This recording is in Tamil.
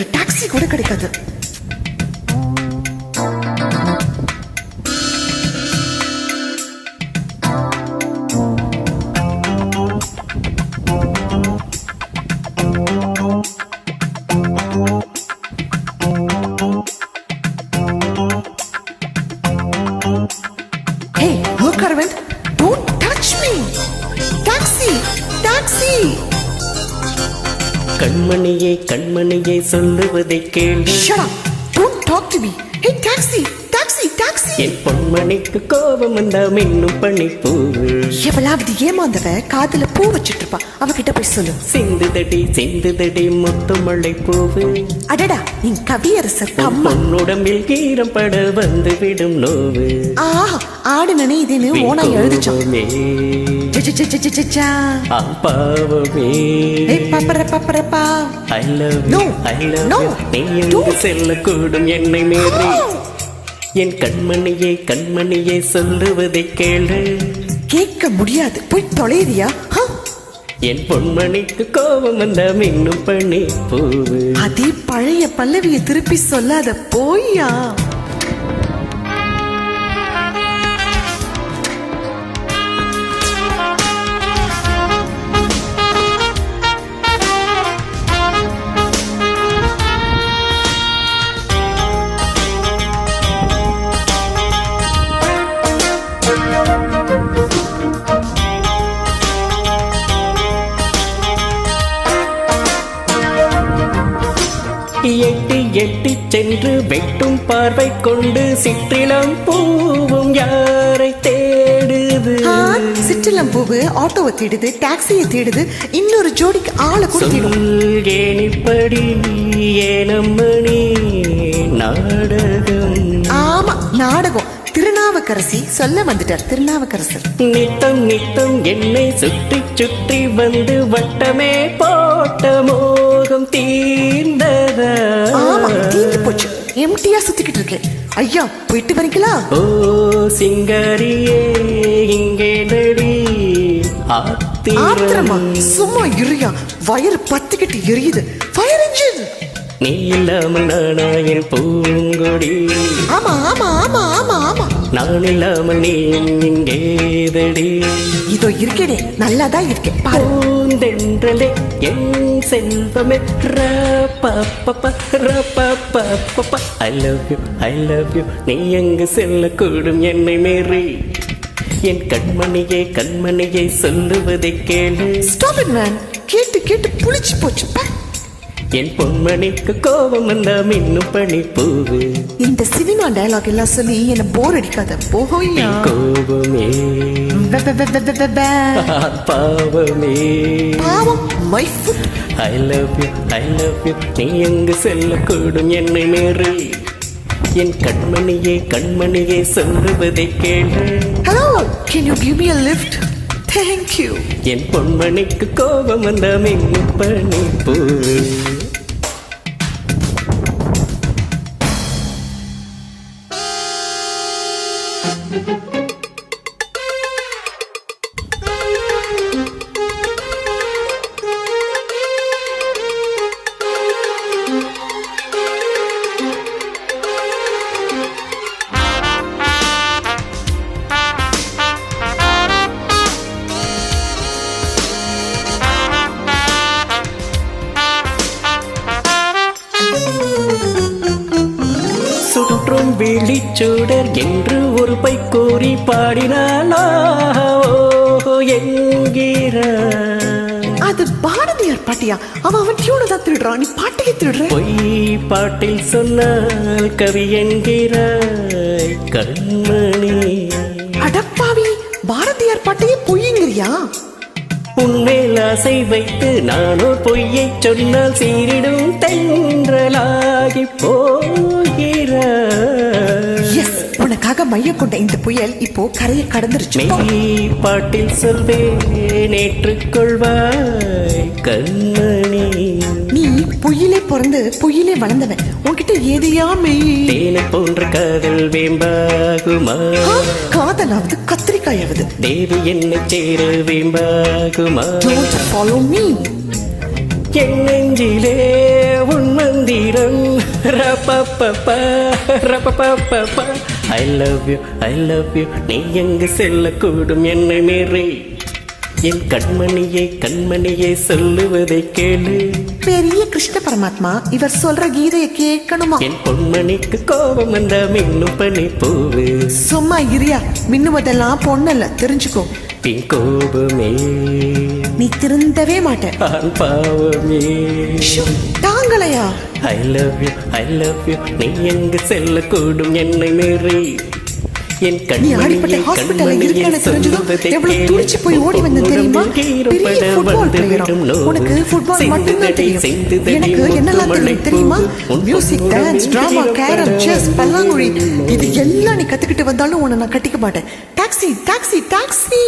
டாக்ஸி கூட கிடைக்காது Hey, look, Arvind. Don't touch me. Taxi, taxi. கண்மணியே கண்மணியே சொல்லுவதை கேளு. Shut up. Don't talk to me. Hey, taxi, taxi, taxi. என் பொன்மணிக்கு கோபம் வந்தா மின்னும் பனிப்பூவு எவளாவது ஏமாந்தவ காதுல பூ வச்சிட்டு இருப்பா அவகிட்ட போய் சொல்லு. சிந்துதடி சிந்துதடி முத்து மழை பூவு அடடா நீ கவியரசர் பொன்னுடம்பில் ஈரம் பட வந்து விடும் நோவு. ஆஹா ஆடுனனே இதுன்னு ஓனா எழுதிச்சான் I love no, you. நீ எங்கு don't. செல்லக்கூடும் என்னை மீறி. என் கண்மணியே கண்மணியே சொல்லுவதை கேளு. கேட்க முடியாது. போய் தொலைறியா? என் பொன்மணிக்கு கோபம் வந்த மின்னும் பனி பூவு. அதே பழைய பல்லவிய திருப்பி சொல்லாத போய்யா? எட்டி எட்டி சென்று வெட்டும் பார்வை கொண்டு சிற்றிலம் பூவும் யாரை தேடுது? சிற்றிலம் பூவு ஆட்டோவை தேடுது டாக்ஸியை தேடுது இன்னொரு ஜோடிக்கு ஆளை கூட தேடும். சொல்கேணிப்படி ஏனம்மணி நாடகம். ஆமா நாடகம். திருநாவுக்கரசி சொல்ல வந்துட்டார். திருநாவுக்கரசர் நித்தம் நித்தம் என்னை சுற்றி சுற்றி வந்து வட்டமே போட்ட மோகம் தீர்ந்ததா. ஆமா தீர்ந்து போச்சு. எம்டியா சுத்திக்கிட்டு இருக்கேன் ஐயா போயிட்டு வரீங்களா? ஓ சிங்காரியே இங்கே நடி. ஆத்திரமா? சும்மா இருயா. வயிறு பத்துக்கிட்டு எரியுது. நீ இல்லாமல் நானா என் பூங்கொடி. ஆமா ஆமா ஆமா ஆமா ஆமா. நான் இல்லாமல் நீ இங்கேதடி இதோ இருக்கேனே நல்லா தான் இருக்கேன் பூந்தென்றலே என் செல்வமே. I love you I love you நீ எங்கு செல்லக்கூடும் என்னை மீறி. என் கண்மணியே கண்மணியை சொல்லுவதை கேளு. ஸ்டாப் இட் மேன் கேட்டு கேட்டு புளிச்சு போச்சு பா. என் பொன்மணிக்கு கோபம் வந்தா மின்னும் பனி பூவு இந்த சினிமா டயலாக் எல்லாம் சொல்லி என்ன போர் அடிக்காத போயா கோபமே. பாவமே. பாவம் my I love you I love you நீ எங்கு செல்லக்கூடும் என்னை மீறி. என் கண்மணியே கண்மணியே சொல்லுவதை கேளு. Hello can you give me a lift? Thank you என் பொன்மணிக்கு கோபம் வந்த மின்னு பனி பூ விழிச்சூடர் என்று ஒரு பை கூறி பாடினாலோ என்கிறார் அது பாரதியார் பாட்டியா? அவன் அவன் டியூனை தான் திருடுறான். நீ பாட்டையே திருடுற. பொய் பாட்டில் சொன்னால் கவி என்கிறாய் கண்மணி. அடப்பாவி பாரதியார் பாட்டையே பொய்யுங்கிறியா உன்மேல் ஆசை வைத்து நானோ பொய்யை சொன்னால் சீரிடும் தென்றலாகி எஸ் உனக்காக மைய கொண்ட இந்த புயல் இப்போ கரையை கடந்துருச்சு. பாட்டில் சொல்வேன் ஏற்றுக்கொள்வாய் கண்மணி. நீ பொய்யிலே பிறந்து பொய்யிலே வளர்ந்தவன். உன்கிட்ட எதையா மெய்? போன்ற காதல் வேம்பாகுமா? காதலாவது கத்திரிக்காயாவது. தேவி என்னை சேர வேம்பாகுமா? டோன்ட் ஃபாலோ மீ என் நெஞ்சிலே உன் மந்திரம். ரப்பப்பப்பா ரப்பப்பப்பா I love you I love you நீ எங்கு செல்லக்கூடும் என்னை மீறி என் கண்மணியே கண்மணியே சொல்லுவதை கேளு. பெரிய கிருஷ்ண பரமாத்மா இவர் சொல்ற கீதையை கேட்கணுமா? என் பொன்மணிக்கு கோபம் வந்த மின்னும் பனி பூவு. சும்மா இரியா மின்னுவதெல்லாம் பொண்ணல்ல தெரிஞ்சுக்கோ. பின் கோபமே. நீ திருந்தவே மாட்ட ஆண் பாவமே. தாங்களையா? I love you I love you நீ எங்கு செல்லக்கூடும் என்னை மீறி. என் நீ ஆடிப்பட்ட ஹாஸ்பிட்டல்ல இருக்கேன்னு தெரிஞ்சதும் எவ்வளவு துடிச்சு போய் ஓடி வந்த தெரியுமா? பெரிய ஃபுட்பால் பிளேயரும் உனக்கு ஃபுட்பால் மட்டும்தான் தெரியும். எனக்கு என்னெல்லாம் தெரியும் தெரியுமா? Music dance drama carrom chess பல்லாங்குழி. இது எல்லாம் நீ கத்துக்கிட்டு வந்தாலும் உன்னை நான் கட்டிக்க மாட்டேன். Taxi taxi taxi